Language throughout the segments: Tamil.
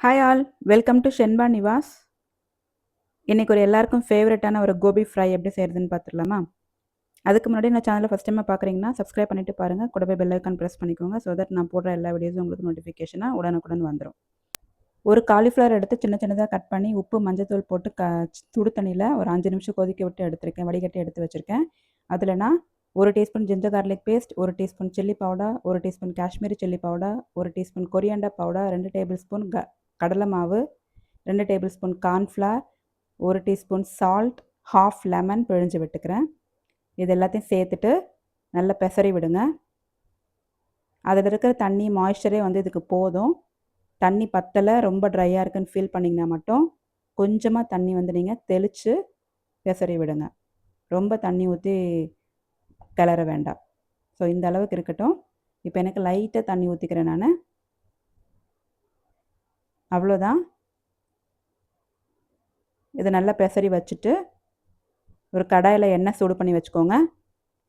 Hi all welcome to Shenba Nivas இன்றைக்கி ஒரு எல்லாருக்கும் ஃபேவரட்டான ஒரு கோபி ஃப்ரை எப்படி செய்கிறதுன்னு பார்த்துடலாமா அதுக்கு முன்னாடி நான் சேனலில் ஃபஸ்ட் டைம் பார்க்குறீங்கன்னா சப்ஸ்கிரைப் பண்ணிவிட்டு பாருங்கள் கூடவே பெல் ஐக்கான் ப்ரெஸ் பண்ணிக்கோங்க ஸோ தட் நான் போடுற எல்லா வீடியோஸும் உங்களுக்கு நோட்டிஃபிகேஷனாக உடனுக்குடன் வந்துடும் ஒரு காலிஃப்ளவர் எடுத்து சின்ன சின்னதாக கட் பண்ணி உப்பு மஞ்சத்தூள் போட்டு க சுடு தண்ணியில் ஒரு அஞ்சு நிமிஷம் கொதிக்க விட்டு எடுத்திருக்கேன். வடிகட்டி எடுத்து வச்சுருக்கேன். அதில் நான் ஒரு டீஸ்பூன் ஜிஞ்சர் கார்லிக் பேஸ்ட் ஒரு டீஸ்பூன் சில்லி பவுடர் ஒரு டீஸ்பூன் காஷ்மீரி சில்லி பவுடர் ஒரு டீஸ்பூன் கொரியாண்டா பவுடர் ரெண்டு டேபிள் ஸ்பூன் க கடலை மாவு ரெண்டு டேபிள் ஸ்பூன் கார்ன்ஃப்ளார் ஒரு டீஸ்பூன் சால்ட் ஹாஃப் லெமன் பிழிஞ்சு விட்டுக்கிறேன். இது எல்லாத்தையும் சேர்த்துட்டு நல்லா பெசரி விடுங்க. அதில் இருக்கிற தண்ணி மாய்ஸ்சரே வந்து இதுக்கு போதும். தண்ணி பத்தலை ரொம்ப ட்ரையாக இருக்குன்னு ஃபீல் பண்ணிங்கன்னா மட்டும் கொஞ்சமாக தண்ணி வந்து நீங்கள் தெளித்து பெசரி விடுங்க. ரொம்ப தண்ணி ஊற்றி கிளற வேண்டாம். ஸோ இந்த அளவுக்கு இருக்கட்டும். இப்போ எனக்கு லைட்டாக தண்ணி ஊற்றிக்கிறேன் நான். அவ்வளோதான் இதை நல்லா பெசரி வச்சுட்டு ஒரு கடாயில் எண்ணெய் சூடு பண்ணி வச்சுக்கோங்க.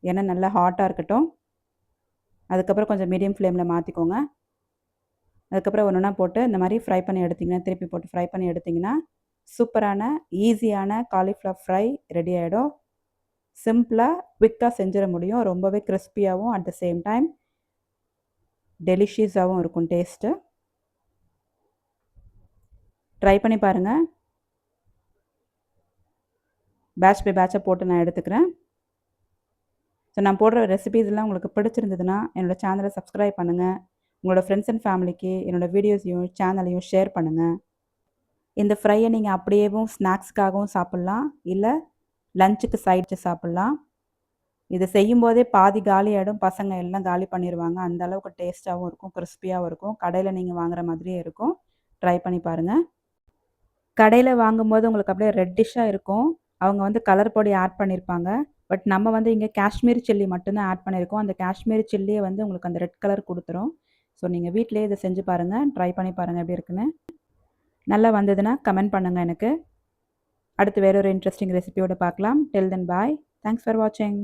எண்ணெய் நல்லா ஹாட்டாக இருக்கட்டும். அதுக்கப்புறம் கொஞ்சம் மீடியம் ஃப்ளேமில் மாற்றிக்கோங்க அதுக்கப்புறம் ஒன்று ஒன்றா போட்டு இந்த மாதிரி ஃப்ரை பண்ணி எடுத்திங்கன்னா திருப்பி போட்டு ஃப்ரை பண்ணி எடுத்திங்கன்னா சூப்பரான ஈஸியான காலிஃப்ளவர் ஃப்ரை ரெடி ஆகிடும் சிம்பிளாக குவிக்காக செஞ்சிட முடியும். ரொம்பவே கிறிஸ்பியாகவும் அட் த சேம் டைம் டெலிஷியஸாகவும் இருக்கும் டேஸ்ட்டு ட்ரை பண்ணி பாருங்கள் பேட்ச் பை பேட்சாக போட்டு நான் எடுத்துக்கிறேன். ஸோ நான் போடுற ரெசிபீஸ்லாம் உங்களுக்கு பிடிச்சிருந்ததுன்னா என்னோடய சேனலை சப்ஸ்கிரைப் பண்ணுங்கள் உங்களோட ஃப்ரெண்ட்ஸ் அண்ட் ஃபேமிலிக்கு என்னோடய வீடியோஸையும் சேனலையும் ஷேர் பண்ணுங்கள் இந்த ஃப்ரையை நீங்கள் அப்படியேவும் ஸ்நாக்ஸ்க்காகவும் சாப்பிட்லாம். இல்லை லஞ்சுக்கு சைடு சாப்பிட்லாம். இதை செய்யும்போதே பாதி காலி ஆகிடும் பசங்க எல்லாம் காலி பண்ணிடுவாங்க அந்த அளவுக்கு டேஸ்ட்டாகவும் இருக்கும் கிறிஸ்பியாகவும் இருக்கும். கடையில் நீங்கள் வாங்குற மாதிரியே இருக்கும். ட்ரை பண்ணி பாருங்கள் கடையில் வாங்கும்போது உங்களுக்கு அப்படியே ரெட்டிஷாக இருக்கும். அவங்க வந்து கலர் பொடி ஆட் பண்ணியிருப்பாங்க பட் நம்ம வந்து இங்கே காஷ்மீரி சில்லி மட்டும்தான் ஆட் பண்ணியிருக்கோம் அந்த காஷ்மீரி சில்லியை வந்து உங்களுக்கு அந்த ரெட் கலர் கொடுத்துரும். ஸோ நீங்கள் வீட்டிலே இதை செஞ்சு பாருங்கள் ட்ரை பண்ணி பாருங்கள் எப்படி இருக்குன்னு. நல்லா வந்ததுன்னா கமெண்ட் பண்ணுங்கள் எனக்கு. அடுத்து வேற ஒரு இன்ட்ரெஸ்டிங் ரெசிபியோட பார்க்கலாம். Till then bye thanks for வாட்சிங்